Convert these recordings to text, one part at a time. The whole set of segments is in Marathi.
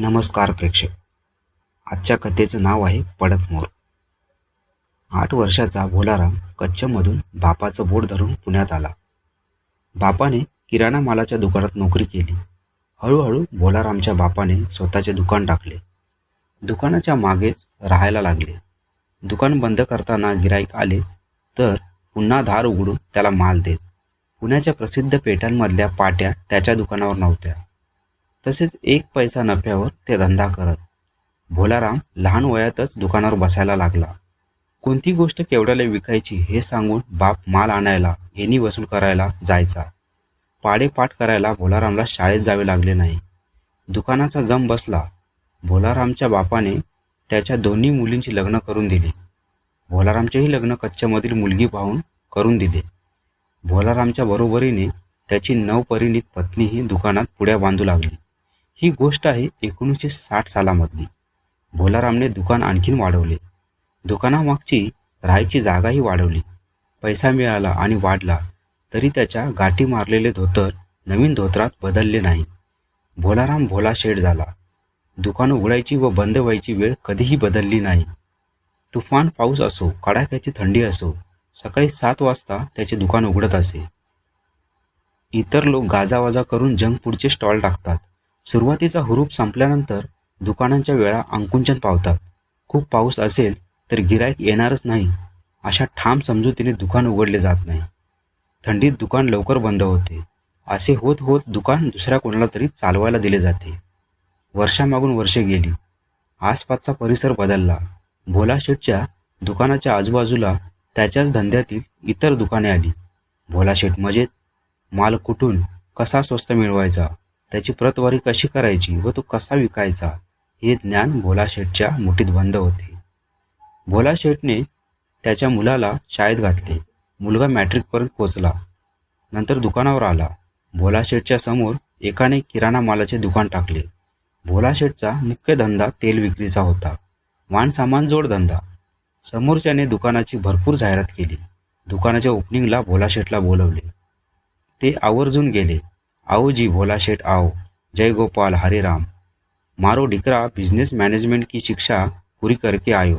नमस्कार प्रेक्षक. आजच्या कथेचं नाव आहे पडत मोर. आठ वर्षाचा भोलाराम कच्छमधून बापाचं बोट धरून पुण्यात आला. बापाने किराणा मालाच्या दुकानात नोकरी केली. हळूहळू भोलारामच्या बापाने स्वतःचे दुकान टाकले. दुकानाच्या मागेच राहायला लागले. दुकान बंद करताना गिराईक आले तर पुन्हा धार उघडून त्याला माल देत. पुण्याच्या प्रसिद्ध पेठांमधल्या पाट्या त्याच्या दुकानावर नव्हत्या. तसेच एक पैसा नफ्यावर ते धंदा करत. भोलाराम लहान वयातच दुकानावर बसायला लागला. कोणती गोष्ट केवढ्याला विकायची हे सांगून बाप माल आणायला येणी वसूल करायला जायचा. पाडेपाठ करायला भोलारामला शाळेत जावे लागले नाही. दुकानाचा जम बसला. भोलारामच्या बापाने त्याच्या दोन्ही मुलींची लग्न करून दिली. भोलारामचेही लग्न कच्छमधील मुलगी पाहून करून दिले. भोलारामच्या बरोबरीने त्याची नवपरिणीत पत्नीही दुकानात पुड्या बांधू लागली. ही गोष्ट आहे एकोणीसशे साठ सालामधली. भोलारामने दुकान आणखीन वाढवले. दुकानामागची राहायची जागाही वाढवली. पैसा मिळाला आणि वाढला तरी त्याच्या गाठी मारलेले धोतर नवीन धोतरात बदलले नाही. भोलाराम भोला शेड झाला. दुकान उघडायची व बंद व्हायची वेळ कधीही बदलली नाही. तुफान पाऊस असो कडाक्याची थंडी असो सकाळी सात वाजता त्याचे दुकान उघडत असे. इतर लोक गाजावाजा करून जंक फूडचे स्टॉल टाकतात. सुरुवातीचा हुरूप संपल्यानंतर दुकानांच्या वेळा अंकुंचन पावतात. खूप पाऊस असेल तर गिरायक येणारच नाही अशा ठाम समजुतीने दुकान उघडले जात नाही. थंडीत दुकान लवकर बंद होते. असे होत होत दुकान दुसऱ्या कोणाला तरी चालवायला दिले जाते. वर्षामागून वर्षे गेली. आसपासचा परिसर बदलला. भोला शेठच्या दुकानाच्या आजूबाजूला त्याच्याच धंद्यातील इतर दुकाने आली. भोला शेठ मजेत माल कुठून कसा स्वस्त मिळवायचा? त्याची प्रतवारी कशी करायची व तो कसा विकायचा हे ज्ञान भोला शेठच्या मुठीत बंद होते. भोला शेठने त्याच्या मुलाला शाळेत घातले. मुलगा मॅट्रिकपर्यंत पोचला. नंतर दुकानावर आला. भोला शेठच्या समोर एकाने किराणा मालाचे दुकान टाकले. भोला शेठचा मुख्य धंदा तेल विक्रीचा होता. वाणसामान जोडधंदा समोरच्याने दुकानाची भरपूर जाहिरात केली. दुकानाच्या ओपनिंगला भोला शेठला बोलवले. ते आवर्जून गेले. आओ जी भोला शेठ आओ। जय गोपाल हरे राम। मारो डिकरा बिझनेस मॅनेजमेंट की शिक्षा पुरी करके आयो।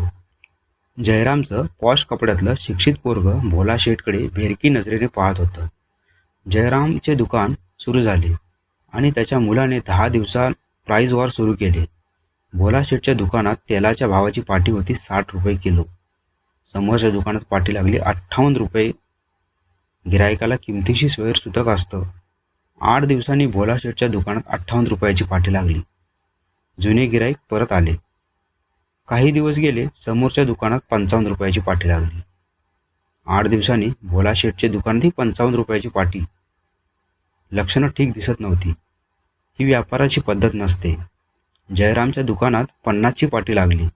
जयरामचं पॉश कपड्यातलं शिक्षित पोरग भोला शेठकडे भेरकी नजरेने पाहत होतं. जयरामचे दुकान सुरू झाले आणि त्याच्या मुलाने दहा दिवसात प्राईज वॉर सुरू केले. भोला शेठच्या दुकानात तेलाच्या भावाची पाटी होती साठ रुपये किलो. समोरच्या दुकानात पाटी लागली अठ्ठावन्न रुपये. गिरायकाला किमतीशी स्वैरसूतक असतं. आठ दिवसांनी भोला शेठच्या दुकानात अठ्ठावन्न रुपयाची पाठी लागली. जुने गिराईक परत आले. काही दिवस गेले समोरच्या दुकानात पंचावन्न रुपयाची पाठी लागली. आठ दिवसांनी भोला शेठचे दुकानातही पंचावन्न रुपयाची पाठी. लक्षणं ठीक दिसत नव्हती. ही व्यापाराची पद्धत नसते. जयरामच्या दुकानात पन्नासची पाटी लागली.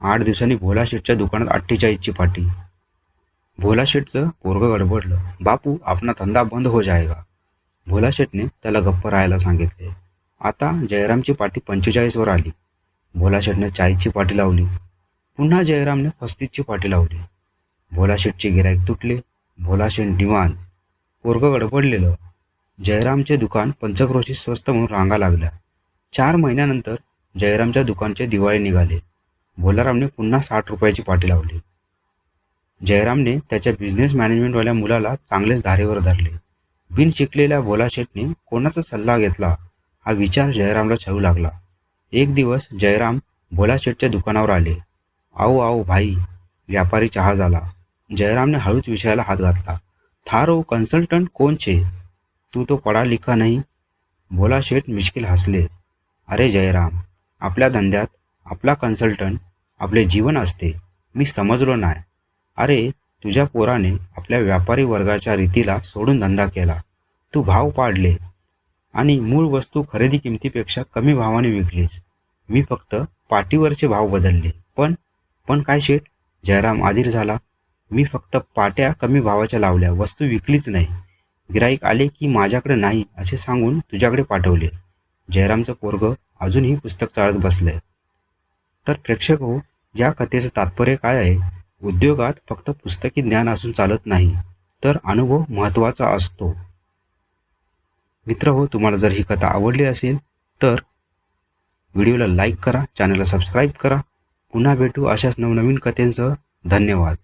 आठ दिवसांनी भोला शेठच्या दुकानात अठ्ठेचाळीसची पाटी भोला शेठचं पोरगं गडबडलं. बापू आपला धंदा बंद हो जाएगा भोला शेटने त्याला गप्प राहायला सांगितले. आता जयरामची पाटी पंचेचाळीसवर आली. भोला शेटने चाळीसची पाटी लावली. पुन्हा जयरामने पस्तीसची पाटी लावली. भोला शेठचे गिराईक तुटले. भोला शेट दिवाण पोरगं गडबडलेलं. जयरामचे दुकान पंचक्रोशी स्वस्त म्हणून रांगा लागल्या. चार महिन्यानंतर जयरामच्या दुकानचे दिवाळी निघाले. भोलारामने पुन्हा साठ रुपयाची पाटी लावली. जयरामने त्याच्या बिझनेस मॅनेजमेंटवाल्या मुलाला चांगलेच धारेवर धरले. बिन शिकलेल्या भोला शेटने कोणाचा सल्ला घेतला? हा विचार जयरामला छळू लागला. एक दिवस जयराम भोला शेठच्या दुकानावर आले. आओ आओ भाई व्यापारी चहा झाला. जयरामने हळूच विषयाला हात घातला. थारो कन्सल्टंट कोण छे? तू तो पडा लिखा नाही. भोला शेठ मिश्किल हसले. अरे जयराम आपल्या धंद्यात आपला कन्सल्टंट आपले जीवन असते. मी समजलो नाही अरे तुझ्या पोराने आपल्या व्यापारी वर्गाच्या रीतीला सोडून धंदा केला. तू भाव पाडले आणि मूळ वस्तू खरेदी किमतीपेक्षा कमी भावाने विकलीस. मी फक्त पाटीवरचे भाव बदलले. पण पण काय शेठ? जयराम आधीर झाला. मी फक्त पाट्या कमी भावाच्या लावल्या. वस्तू विकलीच नाही. गिराईक आले की माझ्याकडे नाही असे सांगून तुझ्याकडे पाठवले. जयरामचं पोरग अजूनही पुस्तक चाळत बसलंय. तर प्रेक्षक हो या कथेचं तात्पर्य काय आहे? उद्योगात फक्त पुस्तकी ज्ञान असून चालत नाही तर अनुभव महत्त्वाचा असतो. मित्र हो तुम्हाला जर ही कथा आवडली असेल तर व्हिडिओला लाईक करा चॅनलला सबस्क्राईब करा. पुन्हा भेटू अशाच नवनवीन कथेंसह. धन्यवाद.